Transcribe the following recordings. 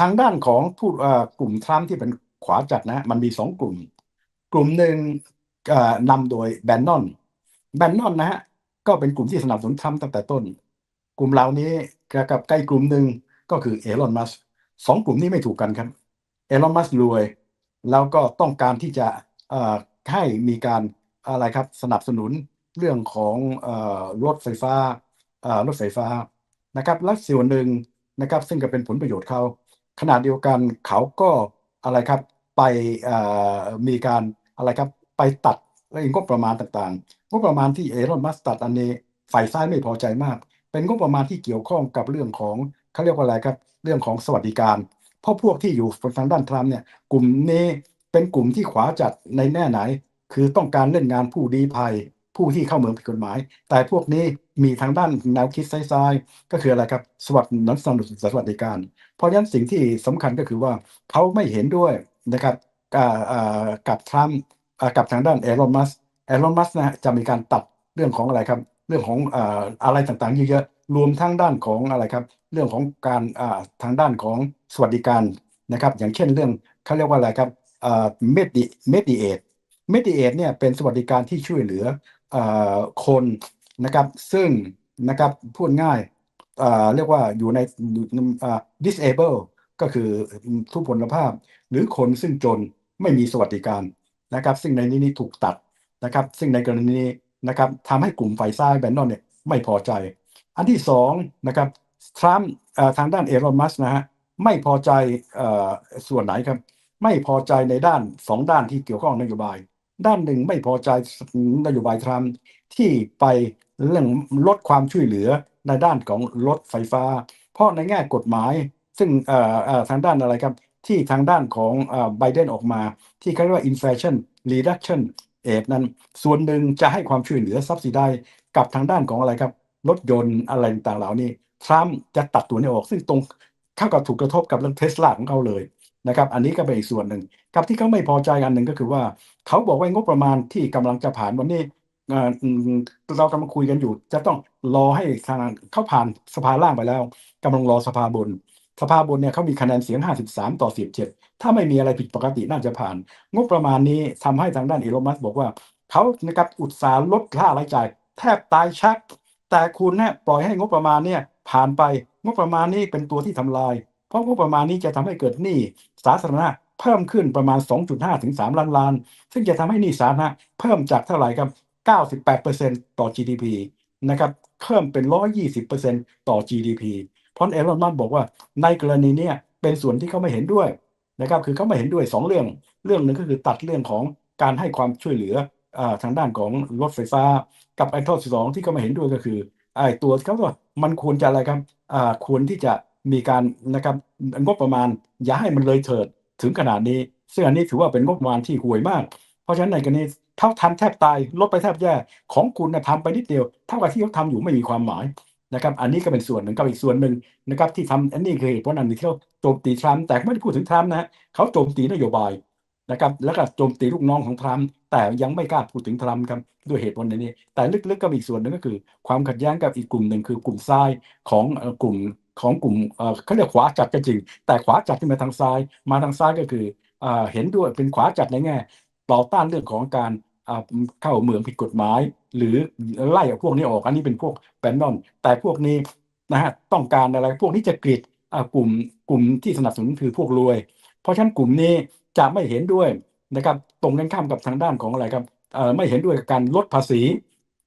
ทางด้านของผู้กลุ่มทรัมป์ที่เป็นขวาจัดนะ มันมีสองกลุ่ม กลุ่มหนึ่งนำโดยแบนนอนแบนนอนนะฮะก็เป็นกลุ่มที่สนับสนุนทรัมป์ตั้งแต่ต้น กลุ่มเหล่านี้กับใกล้กลุ่มหนึ่งก็คือเอลอนมัสสองกลุ่มนี้ไม่ถูกกันครับเอลอนมัสรวย แล้วก็ต้องการที่จะให้มีการอะไรครับสนับสนุนเรื่องของอรถไฟฟ้ารถไฟฟ้านะครับและส่วนหนึ่งนะครับซึ่งก็เป็นผลประโยชน์เขา ขณะเดียวกันเขาก็อะไรครับไปมีการอะไรครับไปตัดงบประมาณต่างๆ งบประมาณที่เอลอนมัสตัดอันนี้ฝ่ายซ้ายไม่พอใจมาก เป็นงบประมาณที่เกี่ยวข้องกับเรื่องของเขาเรียกว่าอะไรครับ เรื่องของสวัสดิการ เพราะพวกที่อยู่ทางด้านทรัมป์เนี่ยกลุ่มนี้เป็นกลุ่มที่ขวาจัดในแน่ไหน คือต้องการเล่นงานผู้ดีภัย ผู้ที่เข้าเมืองผิดกฎหมาย แต่พวกนี้มีทางด้านแนวคิดซ้ายๆก็คืออะไรครับสวัสดินัสนุนสวัสดิการ เพราะฉะนั้นสิ่งที่สำคัญก็คือว่าเขาไม่เห็นด้วยนะครับกับทรัมป์กับทางด้านเอลอนมัสเอลอนมัสนะจะมีการตัดเรื่องของอะไรครับเรื่องของอะไรต่างๆเยอะๆรวมทั้งด้านของอะไรครับเรื่องของการทางด้านของสวัสดิการนะครับอย่างเช่นเรื่องเขาเรียกว่าอะไรครับเมดิเมดิเอทเมดิเอทเนี่ยเป็นสวัสดิการที่ช่วยเหลือ คนนะครับซึ่งนะครับพูดง่ายเรียกว่าอยู่ใน disable ก็คือทุพพลภาพ หรือคนซึ่งจนไม่มีสวัสดิการนะครับ ซึ่งในนี้นี่ถูกตัดนะครับ ซึ่งในกรณีนี้นะครับทำให้กลุ่มฝ่ายซ้ายแบนนอนเนี่ยไม่พอใจ อันที่สองนะครับทรัมป์ทางด้านเอรอนมัสนะฮะไม่พอใจส่วนไหนครับ ไม่พอใจในด้านสองด้านที่เกี่ยวข้องนโยบาย ด้านหนึ่งไม่พอใจนโยบายทรัมป์ที่ไปเรื่องลดความช่วยเหลือในด้านของรถไฟฟ้า เพราะในแง่กฎหมายซึ่งทางด้านอะไรครับ ที่ทางด้านของไบเดนออกมา ที่เขาเรียกว่า inflation reduction เอดนั้น ส่วนหนึ่งจะให้ความช่วยเหลือซับซิได้กับทางด้านของอะไรครับรถยนต์อะไรต่างเหล่านี้ทรัมป์จะตัดตัวนี้ออกซึ่งตรงเข้ากับถูกกระทบกับเรื่องเทสลาของเขาเลย นะครับ อันนี้ก็เป็นอีกส่วนหนึ่งกับที่เขาไม่พอใจอันหนึ่งก็คือว่า เขาบอกว่างบประมาณที่กำลังจะผ่านวันนี้เรากำลังคุยกันอยู่ จะต้องรอให้ทางเขาผ่านสภาล่างไปแล้วกำลังรอสภาบน สภาบนเนี่ยเขามีคะแนนเสียง 53 ต่อ 17 ถ้าไม่มีอะไรผิดปกติน่าจะผ่าน งบประมาณนี้ทำให้ทางด้านอีโลมัสบอกว่าเขานะครับอุตสาห์ลดค่ารายจ่าย แทบตายชัก แต่คุณเนี่ยปล่อยให้งบประมาณเนี่ยผ่านไปงบประมาณนี้เป็นตัวที่ทำลาย เพราะงบประมาณนี้จะทำให้เกิดหนี้สาธารณะเพิ่มขึ้นประมาณ 2.5 ถึง 3 ล้านล้าน ซึ่งจะทำให้หนี้สาธารณะเพิ่มจากเท่าไหร่ครับ 98%ต่อ GDP นะครับเพิ่มเป็น 120%ต่อ GDP เพราะเอลอนมัสบอกว่าในกรณีนี้เป็นส่วนที่เขาไม่เห็นด้วยนะครับคือเขาไม่เห็นด้วย 2 เรื่อง เรื่องหนึ่งก็คือตัดเรื่องของการให้ความช่วยเหลือทางด้านของรถไฟฟ้า กับไอ้ข้อสองที่เขาไม่เห็นด้วยก็คือไอ้ตัวเขาว่ามันควรจะอะไรครับควรที่จะ มีการนะครับงบประมาณอย่าให้มันเลยเถิดถึงขนาดนี้ ซึ่งอันนี้ถือว่าเป็นงบประมาณที่ห่วยมาก เพราะฉะนั้นในกรณีเท่าทำแทบตายลดไปแทบแย่ของคุณนะทำไปนิดเดียวเท่ากับที่เขาทำอยู่ไม่มีความหมายนะครับอันนี้ก็เป็นส่วนหนึ่งกับอีกส่วนหนึ่งนะครับที่ทำอันนี้คือเหตุผลอันหนึ่งที่เขาโจมตีทรัมป์แต่ไม่ได้พูดถึงทรัมป์นะเขาโจมตีนโยบายนะครับแล้วก็โจมตีลูกน้องของทรัมป์แต่ยังไม่กล้าพูดถึงทรัมป์ครับด้วยเหตุผลในนี้ แต่ลึกๆก็มีอีกส่วนหนึ่งก็คือ ความขัดแย้งกับอีกกลุ่มหนึ่งคือกลุ่มซ้ายของกลุ่ม ของกลุ่มเขาเรียกขวาจัดก็จริง แต่ขวาจัดที่มาทางซ้าย มาทางซ้ายก็คือเห็นด้วยเป็นขวาจัดในแง่ต่อต้านเรื่องของการเข้าเมืองผิดกฎหมาย หรือไล่พวกนี้ออกอันนี้เป็นพวกแบนนอน แต่พวกนี้นะฮะต้องการอะไรพวกนี้จะกรีดกลุ่มกลุ่มที่สนับสนุนคือพวกรวย เพราะฉะนั้นกลุ่มนี้จะไม่เห็นด้วยนะครับตรงกันข้ามกับทางด้านของอะไรครับไม่เห็นด้วยกับการลดภาษี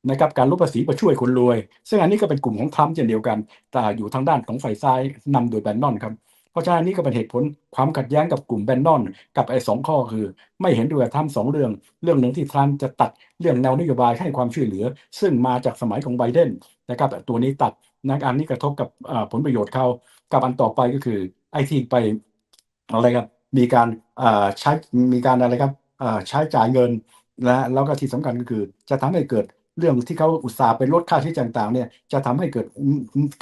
นะครับการลดภาษีมาช่วยคนรวย ซึ่งอันนี้ก็เป็นกลุ่มของทรัมป์เช่นเดียวกัน แต่อยู่ทางด้านของฝ่ายซ้ายนำโดยแบนนอนครับเพราะฉะนั้นนี่ก็เป็นเหตุผลความขัดแย้งกับกลุ่มแบนนอน กับไอ้สองข้อคือ ไม่เห็นด้วยทำสองเรื่อง เรื่องหนึ่งที่ทรัมป์จะตัดเรื่องแนวนโยบายให้ความช่วยเหลือ ซึ่งมาจากสมัยของไบเดนนะครับตัวนี้ตัดนักอันนี้กระทบกับผลประโยชน์เขากับอันต่อไปก็คือไอที่ไปอะไรครับมีการใช้มีการอะไรครับใช้จ่ายเงินและแล้วก็ที่สำคัญก็คือจะทำให้เกิด เรื่องที่เขาอุตสาห์ไปลดค่าใช้จ่ายต่างๆเนี่ยจะทำให้เกิด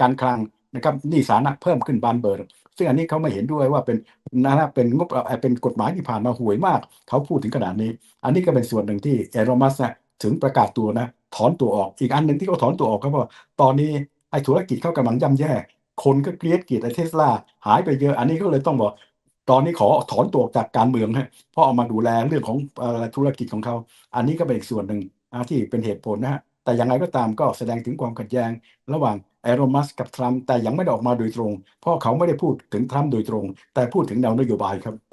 การคลังนะครับหนี้สาธารณะเพิ่มขึ้นบานเบิร์ซึ่งอันนี้เขาไม่เห็นด้วยว่าเป็นนะเป็นงบเป็นกฎหมายที่ผ่านมาห่วยมาก เขาพูดถึงขนาดนี้ อันนี้ก็เป็นส่วนหนึ่งที่เอรอมัสนะถึงประกาศตัวนะถอนตัวออกอีกอันหนึ่งที่เขาถอนตัวออกก็เพราะตอนนี้ไอ้ธุรกิจเขากำลังย่ำแย่ คนก็เกลียดเกลียดไอ้เทสลาหายไปเยอะอันนี้ก็เลยต้องบอกตอนนี้ขอถอนตัวจากการเมืองฮะเพราะเอามาดูแลเรื่องของอธุรกิจของเขา อันนี้ก็เป็นอีกส่วนหนึ่ง ที่เป็นเหตุผลนะฮะแต่อย่างไรก็ตามก็แสดงถึงความขัดแย้ง ระหว่างแอโรมัสกับทรัมป์แต่ยังไม่ได้ออกมาโดยตรง เพราะเขาไม่ได้พูดถึงทรัมป์โดยตรง แต่พูดถึงแนวนโยบายครับ